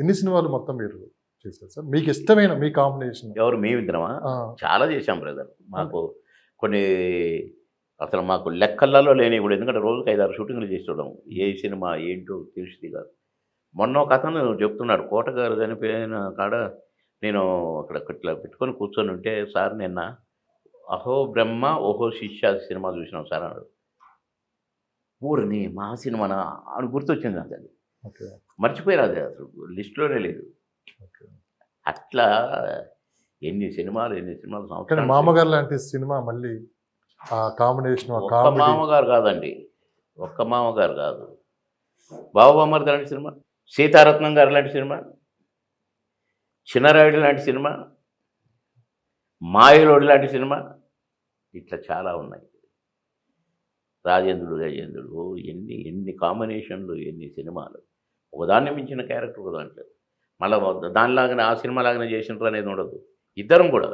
ఎన్ని సినిమాలు మొత్తం మీరు చేశారు సార్? మీకు ఇష్టమైన మీ కాంబినేషన్? ఎవరు? మేమిద్దరమా చాలా చేశాం బ్రదర్. మాకు కొన్ని అసలు మాకు లెక్కలలో లేని కూడా ఎందుకంటే రోజుకి ఐదారు షూటింగ్లు చేసి చూడడం ఏ సినిమా ఏంటో తెలిసింది కాదు. మొన్న ఒక అతను చెప్తున్నాడు కోటగారు చనిపోయిన కాడ నేను అక్కడ ఇట్లా పెట్టుకొని కూర్చొని ఉంటే సార్ నిన్న అహో బ్రహ్మ ఓహో శిష్య సినిమా చూసినాం సార్ అన్నాడు. ఊరిని మా సినిమానా అని గుర్తొచ్చింది నాకు అది. మర్చిపోయారు అది అసలు లిస్టులోనే లేదు. అట్లా ఎన్ని సినిమాలు ఎన్ని సినిమాలు కానీ సంవత్సరాలు మామగారు లాంటి సినిమా మళ్ళీ ఆ కాంబినేషన్ ఒక్క మామగారు కాదండి. ఒక్క మామగారు కాదు. బాబుబామ్మర్ది లాంటి సినిమా సీతారత్నం గారు లాంటి సినిమా చిన్నరాయుడు లాంటి సినిమా మాయలోడి లాంటి సినిమా ఇట్లా చాలా ఉన్నాయి. రాజేంద్రుడు గజేంద్రుడు ఎన్ని ఎన్ని కాంబినేషన్లు ఎన్ని సినిమాలు. ఒకదాన్ని మించిన క్యారెక్టర్ దాంట్లో మళ్ళీ దానిలాగానే ఆ సినిమా లాగానే చేసినారు అనేది ఉండదు. ఇద్దరం కూడా.